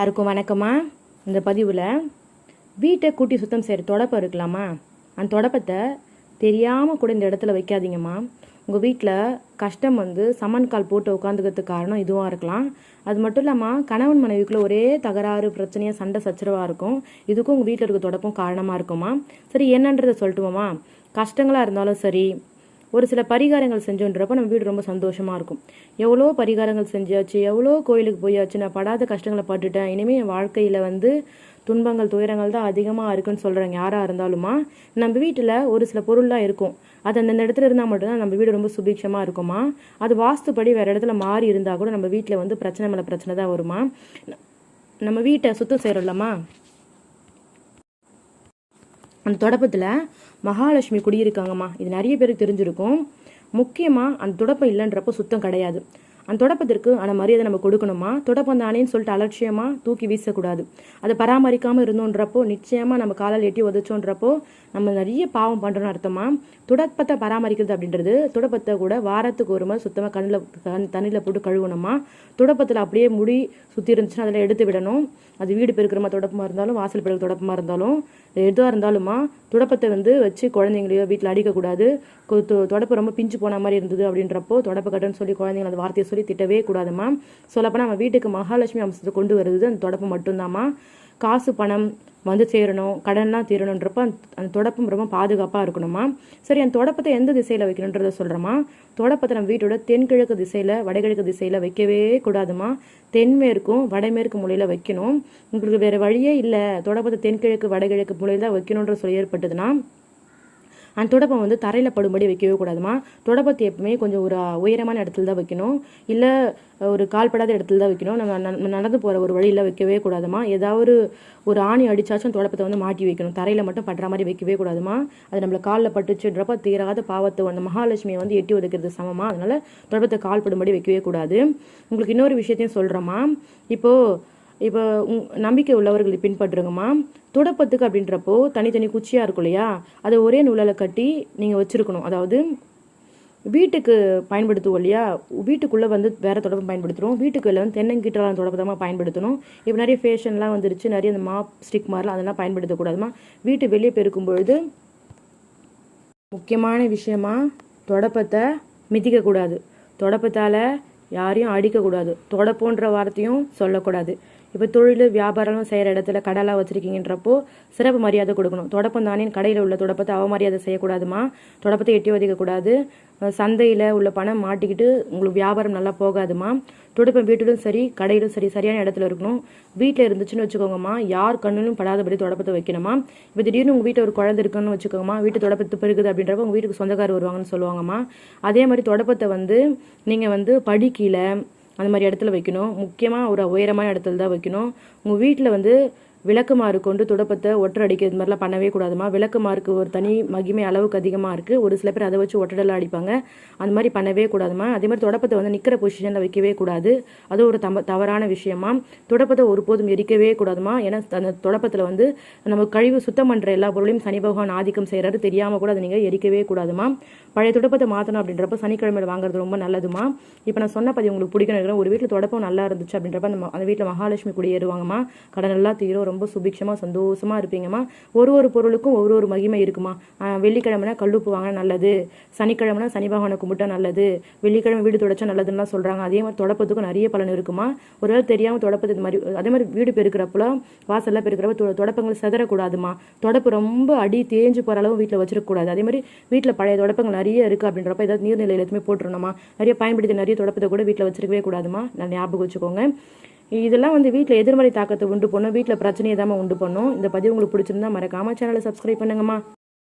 எல்லாருக்கும் வணக்கம்மா இந்த பதிவில் வீட்டை கூட்டி சுத்தம் செய்கிற தொடப்பம் இருக்கலாமா? அந்த தொடப்பத்தை தெரியாமல் கூட இந்த இடத்துல வைக்காதீங்கம்மா. உங்கள் வீட்டில் கஷ்டம் வந்து சமன் கால் போட்டு உட்காந்துக்கிறதுக்கு காரணம் இதுவாக இருக்கலாம். அது மட்டும் இல்லாமல் கணவன் மனைவிக்குள்ளே ஒரே தகராறு பிரச்சனையாக சண்டை சச்சரவாக இருக்கும். இதுக்கும் உங்கள் வீட்டில் இருக்க தொடப்பம் காரணமாக இருக்குமா? சரி என்னன்றதை சொல்லட்டுமாம்மா? கஷ்டங்களாக இருந்தாலும் சரி ஒரு சில பரிகாரங்கள் செஞ்சோன்றப்போ நம்ம வீடு ரொம்ப சந்தோஷமாக இருக்கும். எவ்வளோ பரிகாரங்கள் செஞ்சாச்சு எவ்வளோ கோயிலுக்கு போயாச்சு நான் படாத கஷ்டங்களை பட்டுட்டேன் இனிமேல் என் வாழ்க்கையில் வந்து துன்பங்கள் துயரங்கள் தான் அதிகமாக இருக்குன்னு சொல்கிறாங்க யாராக இருந்தாலுமா நம்ம வீட்டில் ஒரு சில பொருள்லாம் இருக்கும். அது அந்தந்த இடத்துல இருந்தால் மட்டும்தான் நம்ம வீடு ரொம்ப சுபிக்ஷமாக இருக்குமா? அது வாஸ்துப்படி வேறு இடத்துல மாறி இருந்தால் கூட நம்ம வீட்டில் வந்து பிரச்சனை மேலே பிரச்சனை தான் வருமா? நம்ம வீட்டை சுத்தம் செய்கிறோம்லம்மா அந்த தொடப்பத்தில் மகாலட்சுமி குடியிருக்காங்கம்மா. இது நிறைய பேருக்கு தெரிஞ்சிருக்கும். முக்கியமாக அந்த தொடப்பம் இல்லைன்றப்போ சுத்தம் கிடையாது. அந்த தொடப்பத்திற்கு அந்த மரியாதை நம்ம கொடுக்கணுமா? தொடப்பம் தானேன்னு சொல்லிட்டு அலட்சியமாக தூக்கி வீசக்கூடாது. அதை பராமரிக்காமல் இருந்தோன்றப்போ நிச்சயமாக நம்ம காலால் எட்டி உதச்சோன்றப்போ நம்ம நிறைய பாவம் பண்ணுறோன்னு அர்த்தமா? துடப்பத்தை பராமரிக்கிறது அப்படின்றது துடப்பத்தை கூட வாரத்துக்கு ஒரு முறை சுத்தமாக கண்ணில் கண் தண்ணியில் போட்டு கழுவணுமா? துடப்பத்தில் அப்படியே முடி சுற்றி இருந்துச்சுன்னா அதில் எடுத்து விடணும். அது வீடு பெருக்கிறமா துடப்பமாக இருந்தாலும் வாசல் பெருக்கிற துடப்பமாக இருந்தாலும் எதுவாக இருந்தாலுமா துடப்பத்தை வந்து வச்சு குழந்தைங்களையோ வீட்டில் அடிக்கக்கூடாது தொடப்பு ரொம்ப பிஞ்சு போன மாதிரி இருந்தது அப்படின்றப்போ தொடப்பு கட்டுன்னு சொல்லி குழந்தைங்க அந்த வார்த்தையை சொல்லி திட்டவே கூடாதுமா? சொல்லப்போனால் நம்ம வீட்டுக்கு மகாலட்சுமி அம்சத்தை கொண்டு வருது அந்த தொடப்பு மட்டும்தாம்மா. காசு பணம் வந்து சேரணும் கடன்லாம் தீரணுன்றப்ப அந்த அந்த தொடப்பம் ரொம்ப பாதுகாப்பாக இருக்கணுமா? சரி அந்த தொடப்பத்தை எந்த திசையில் வைக்கணுன்றத சொல்கிறோமா தொடப்பத்தை நம்ம வீட்டோட தென்கிழக்கு திசையில் வடகிழக்கு திசையில் வைக்கவே கூடாதுமா. தென்மேற்கும் வடமேற்கு மூலையில் வைக்கணும். உங்களுக்கு வேறு வழியே இல்லை. தொடப்பத்தை தென்கிழக்கு வடகிழக்கு மூலையில் தான் வைக்கணுன்ற சொல்லி ஏற்பட்டதுன்னா அந்த துடப்பம் வந்து தரையில் படும்படி வைக்கவே கூடாதுமா. துடப்பத்தை எப்பவுமே கொஞ்சம் ஒரு உயரமான இடத்துல தான் வைக்கணும். இல்லை ஒரு கால்படாத இடத்துல தான் வைக்கணும். நம்ம ந- நடந்து போகிற ஒரு வழியில் வைக்கவே கூடாதுமா. ஏதாவது ஒரு ஆணி அடிச்சாச்சும் துடப்பத்தை வந்து மாட்டி வைக்கணும். தரையில் மட்டும் படுற மாதிரி வைக்கவே கூடாதுமா. அது நம்மளை காலில் பட்டுச்சுன்றப்ப தீராத பாவத்தை அந்த மகாலட்சுமியை வந்து எட்டி ஒதுக்கிறது சமமா? அதனால துடப்பத்தை கால் படும்படி வைக்கவே கூடாது. உங்களுக்கு இன்னொரு விஷயத்தையும் சொல்கிறோமா இப்போது இப்போ உங் நம்பிக்கை உள்ளவர்களை பின்பற்றுங்கம்மா துடப்பத்துக்கு அப்படின்றப்போ தனித்தனி குச்சியாக இருக்கும் இல்லையா? அதை ஒரே நூலால் கட்டி நீங்கள் வச்சுருக்கணும். அதாவது வீட்டுக்கு பயன்படுத்துவோம் இல்லையா? வீட்டுக்குள்ளே வந்து வேறு தொடப்பம் பயன்படுத்துகிறோம் வீட்டுக்கு வந்து தென்னங்கீட்டலாம் தொடப்பத்தமாக பயன்படுத்தணும். இப்போ நிறைய ஃபேஷன்லாம் வந்துருச்சு. நிறைய அந்த மாப் ஸ்டிக் மாதிரிலாம் அதெல்லாம் பயன்படுத்தக்கூடாதுமா வீட்டு வெளியே பெருக்கும் பொழுது முக்கியமான விஷயமா தொடப்பத்தை மிதிக்கக்கூடாது தொடப்பத்தால் யாரையும் அடிக்கக்கூடாது. தொடப்போன்ற வார்த்தையும் சொல்லக்கூடாது. இப்போ தொழில் வியாபாரம் செய்கிற இடத்துல கடலாக வச்சுருக்கீங்கன்றப்போ சிறப்பு மரியாதை கொடுக்கணும். தொடப்பம் தானே கடையில் உள்ள தொடப்பத்தை அவமரியாதை செய்யக்கூடாதுமா? தொடப்பத்தை எட்டி ஒதுக்கக்கூடாது. சந்தையில் உள்ள பணம் மாட்டிக்கிட்டு உங்களுக்கு வியாபாரம் நல்லா போகாதுமா. துடுப்பம் வீட்டிலும் சரி கடையிலும் சரி சரியான இடத்துல இருக்கணும். வீட்டில் இருந்துச்சுன்னு வச்சுக்கோங்கம்மா. யார் கண்ணிலும் படாதபடி தொடப்பத்தை வைக்கணுமா? இப்போ திடீர்னு உங்கள் வீட்டில் ஒரு குழந்தை இருக்குன்னு வச்சுக்கோங்கம்மா. வீட்டு தொடப்பத்து பெருகுது அப்படின்றப்ப உங்கள் வீட்டுக்கு சொந்தக்காரர் வருவாங்கன்னு சொல்லுவாங்கம்மா. அதே மாதிரி தொடப்பத்தை வந்து நீங்கள் வந்து படி கீழே அந்த மாதிரி இடத்துல வைக்கணும். முக்கியமாக ஒரு உயரமான இடத்துல தான் வைக்கணும். உங்கள் வீட்டில் வந்து விளக்குமாறு கொண்டு துடப்பத்தை ஒட்டர் அடிக்க இது மாதிரிலாம் பண்ணவே கூடாதுமா? விளக்குமாருக்கு ஒரு தனி மகிமை அளவுக்கு அதிகமாக இருக்குது ஒரு சில பேர் அதை வச்சு ஒட்டடலாம் அடிப்பாங்க. அந்த மாதிரி பண்ணவே கூடாதுமா? அதே மாதிரி துடப்பத்தை வந்து நிற்கிற பொசிஷனில் வைக்கவே கூடாது. அது ஒரு தம்ப தவறான விஷயமா? துடப்பத்தை ஒருபோதும் எரிக்கவே கூடாதுமா? ஏன்னா அந்த துடப்பத்தில் வந்து நம்ம கழிவு சுத்தம் பண்ணுற எல்லா பொருளையும் சனி பகவான் ஆதிக்கம் செய்கிறாரு தெரியாமல் கூட அதை நீங்கள் எரிக்கவே கூடாதுமா? பழைய துடப்பத்தை மாற்றணும் அப்படின்றப்ப சனிக்கிழமையில் வாங்குறது ரொம்ப நல்லதுமா? இப்போ நான் சொன்ன பதிவு உங்களுக்கு பிடிக்கணும் ஒரு வீட்டில் துடப்பம் நல்லா இருந்துச்சு அப்படின்றப்ப அந்த அந்த வீட்டில் மகாலட்சுமி குடியேறுவாங்கம்மா. கடன் எல்லாம் தீரும். ரொம்ப சுபிக்ஷமாக சந்தோஷமா இருப்பீங்கம்மா. ஒரு ஒரு பொருளுக்கும் ஒரு ஒரு மகிமை இருக்குமா? வெள்ளிக்கிழமைனா கல்லுப்பு வாங்கினா நல்லது. சனிக்கிழமைனா சனி பகவானை கும்பிட்டா நல்லது. வெள்ளிக்கிழமை வீடு தொடச்சா நல்லதுன்னுலாம் சொல்கிறாங்க அதே மாதிரி தொடப்பத்துக்கும் நிறைய பலன் இருக்குமா? ஒருவேளை தெரியாமல் தொடப்பது இது மாதிரி அதே மாதிரி வீடு பெருக்கிறப்பல வாசல்லாம் பெருக்கிறப்ப தொடப்பங்கள் செதறக்கூடாதுமா? தொடப்பு ரொம்ப அடி தேஞ்சு போகிற அளவு வீட்டில் வச்சிருக்கக்கூடாது. அதே மாதிரி வீட்டில் பழைய தொடப்பங்கள் நிறைய இருக்குது அப்படின்றப்ப ஏதாவது நீர்நிலையில் எதுவுமே போட்டுருணுமா நிறைய பயன்படுத்தி நிறைய தொடப்பத்தை கூட வீட்டில் வச்சிருக்கவே கூடாதுமா? நான் ஞாபகம் வச்சுக்கோங்க. இதெல்லாம் வந்து வீட்டில் எதிர்மறை தாக்கத்தை உண்டு பண்ணும். வீட்டில் பிரச்சனையை தான் உண்டு பண்ணும். இந்த பதிவு உங்களுக்கு பிடிச்சிருந்தா மறக்காமல் சேனலை சப்ஸ்கிரைப் பண்ணுங்கம்மா.